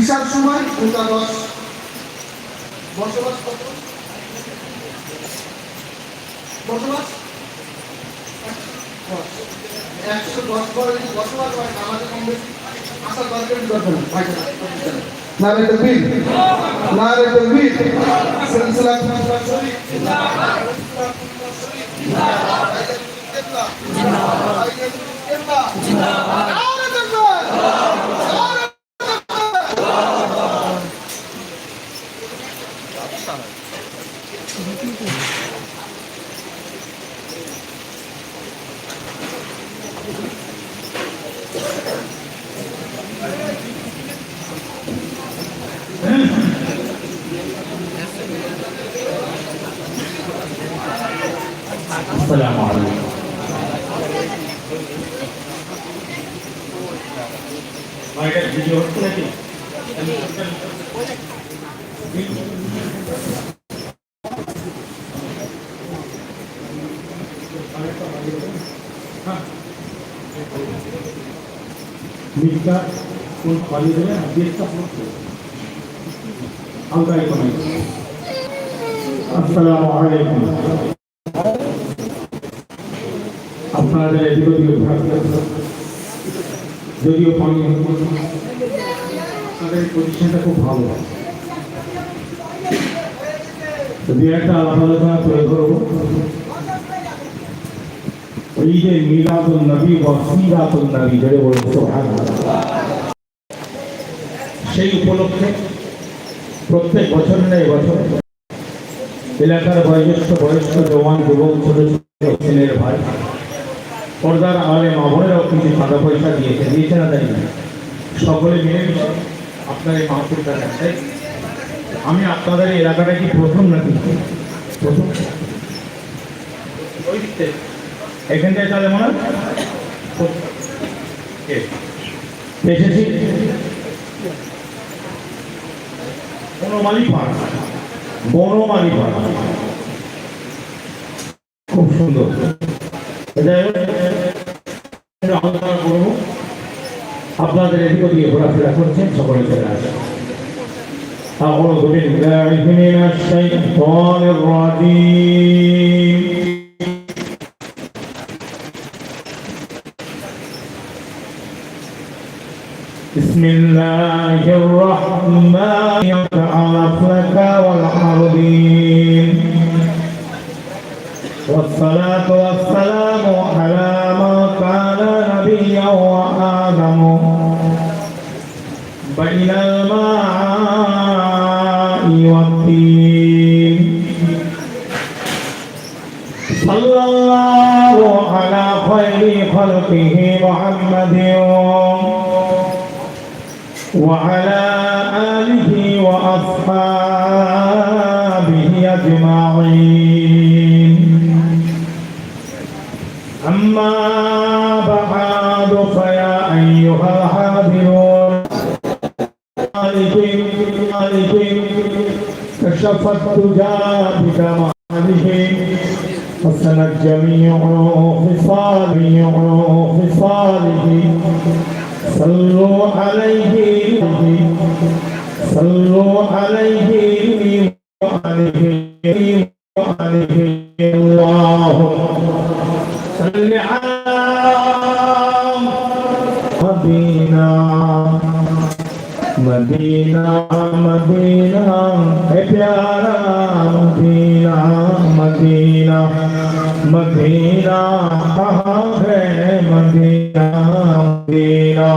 ঈশার সময় একাদশ। বসবাস কত? বসবাস? একশো দশ। করে বসবাস হয় আমাদের কম বেশি। আসার দরকার দরকার নারে তকবীর নারে তকবীর সিলসিলা শরীফ السلام عليكم ভাইটার ভিডিও হচ্ছে নাকি মিটটা কোন আর গেটটা পড়ছে হালকা একটু আসসালামু আলাইকুম। আপনাদের এদিক ওদিকে যদিও পানি তাদের পজিশনটা খুব ভালো। যদি একটা আলাদা আলাদা তুলে ধরবো যে মিলাদুল নবী বা সিরাতুল নবী যেটা বলছে সুবহানাল্লাহ। সেই উপলক্ষে প্রত্যেক বছর নেই বছর এলাকার বয়োজ্যেষ্ঠ বয়স্ক জওয়ান যুবক ছোট ছেলের ভাই, পর্দার আলে মামনেরাও কিছু টাকা পয়সা দিয়েছে দিয়েছে না তাই না? সকলে মিলে মিশে আপনার এই মাহফিলটা দেখছে আমি আপনাদের এলাকাটা কি প্রথম নাকি প্রথম। এখানটায় তাহলে মনে হয় কে? এসেছি বনমালী পাড়া বনমালী পাড়া খুব সুন্দর যাই হোক, একটু আলোচনা করবো আপনাদের এদিক ওদিকে ঘোরাফেরা করছেন সকলে চলে আসেন أعوذ بالله من الشيطان الرجيم بسم الله الرحمن يتعرف لك والحربين. والصلاة والسلام على من كان نبيا وآدم. بين الماء والطين صلى الله على خير خلقه محمد. وعلى آله وأصحابه أجمعين. أما بعد فيا أيها الحاضرون كشفت تجا بكماله حسن الجميع خصال خصاله صلوا عليه عليه وعليه وعليه اللهم صل على مدينة مدينة مدينة پیارا مدینہ مدینہ مدینہ کہاں ہے مدینہ مدینہ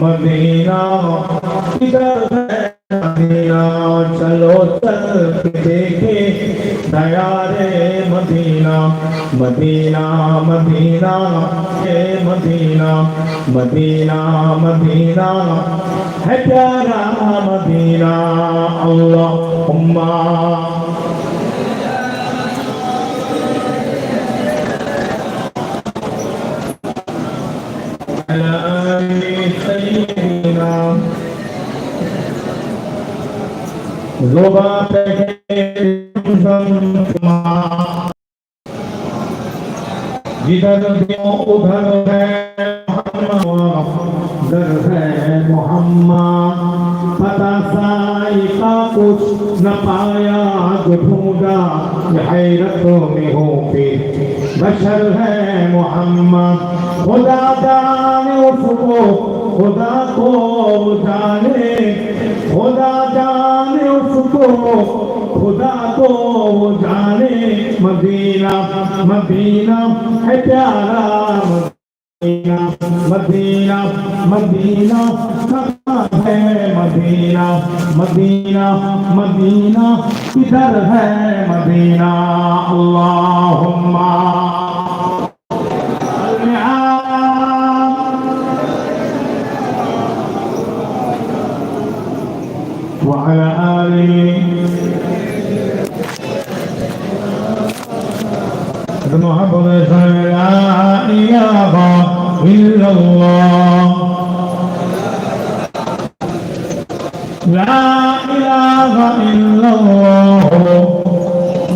مدینہ کدھر ہے मदीना चलो चल देखे दया रे मदीना मदीना मदीना रे मदीना मदीना मदीना है प्यारा मदीना अल्लाह उम्मा على آله जिधर उधर है उधर है मोहम्मद पता साई का कुछ न पाया जो ढूंढा हैरतों में हो फिर बशर है मोहम्मद खुदा जाने उसको खुदा को जाने खुदा जाने उसको खुदा को जाने मदीना मदीना है प्यारा मदीना मदीना मदीना कहाँ है मदीना मदीना मदीना किधर है मदीना अल्लाहुम्मा وعلى آله محمد لا إله إلا الله لا إله إلا الله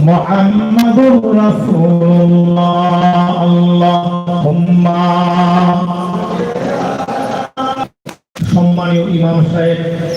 محمد رسول الله اللهم সম্মানীয় ইমাম সাহেব আলাপ আলোচনা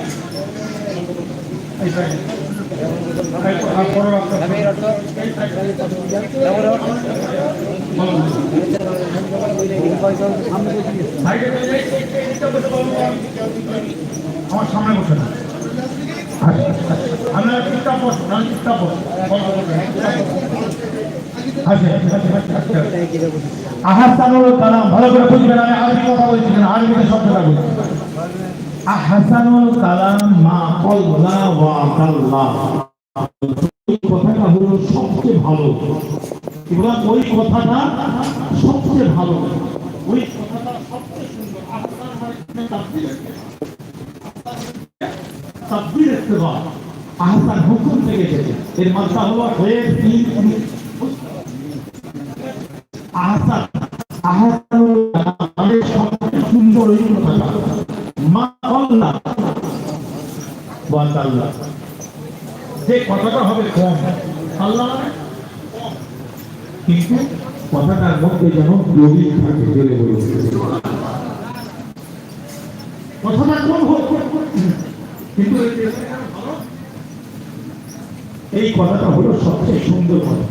আমার সামনে বসে না। আচ্ছা, আচ্ছা। আপনারা চুপচাপ বসুন, নাহলে আহাসানুল কালাম ভালো করে বুঝবেন আমি আরবি কথা বলছি না আরবিতে শব্দটা কালাম মা কল্লা ওয়া কাল্লা সবচেয়ে ভালো এবার ওই কথাটা সবচেয়ে ভালো ওই কথাটা সবচেয়ে সুন্দর আহসান হুকুম থেকে এসেছে। এর মাত্রা হলো হয়ে সবচেয়ে সুন্দর কথাটা। মা আল্লাহ। যে কথাটা হবে কম। আল্লাহ মানে। কিন্তু কথাটার মধ্যে যেন গভীর থাকে বলে কথাটা কম হোক। কিন্তু এই কথাটা হলো সবচেয়ে সুন্দর কথা।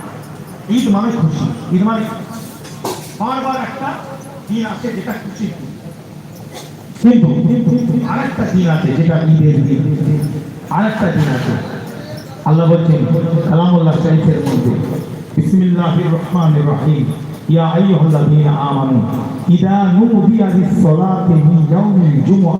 ঈদ মানে খুশি, ঈদ মানে বারবার একটা দিন আছে যেটা দিন কিন্তু আরেকটা দিন আছে যেটা ঈদের দিন। আরেকটা দিন আছে। আল্লাহ বলছেন, কালামুল্লাহ শরীফের মধ্যে, বিসমিল্লাহির রহমানির রহিম, ইয়া আইয়ুহাল্লাযীনা আমানু ইযা নুদিয়া লিস-সালাতি মিন ইয়াউমিল জুমআহ